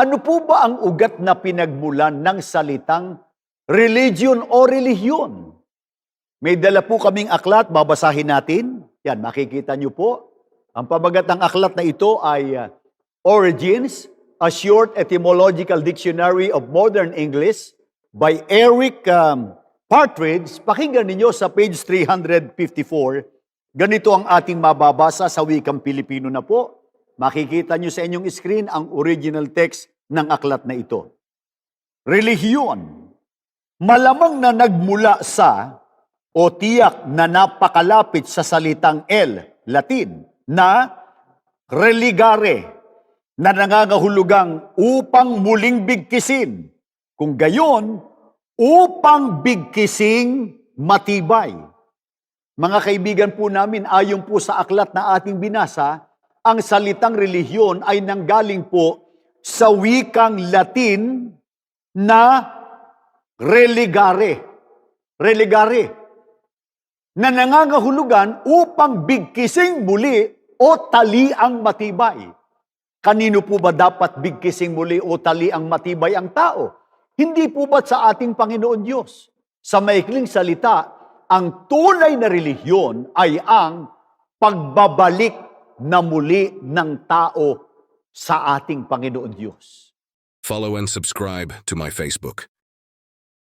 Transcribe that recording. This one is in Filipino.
Ano po ba ang ugat na pinagmulan ng salitang religion o relihiyon? May dala po kaming aklat, babasahin natin. Yan, makikita niyo po. Ang pabagat ng aklat na ito ay uh, Origins, a short etymological dictionary of modern English by Eric um, Partridge. Pakinggan ninyo sa page 354. Ganito ang ating mababasa sa wikang Pilipino na po. Makikita nyo sa inyong screen ang original text ng aklat na ito. Relihiyon, malamang na nagmula sa o tiyak na napakalapit sa salitang L, Latin, na religare, na nangangahulugang upang muling bigkisin. Kung gayon, upang bigkising matibay. Mga kaibigan po namin, ayon po sa aklat na ating binasa, ang salitang relihiyon ay nanggaling po sa wikang Latin na religare. Religare. Na nangangahulugan upang bigkising muli o taliang matibay. Kanino po ba dapat bigkising muli o taliang matibay ang tao? Hindi po ba sa ating Panginoon Diyos? Sa maikling salita, ang tunay na relihiyon ay ang pagbabalik na muli ng tao sa ating Panginoon Diyos. Follow and subscribe to my Facebook.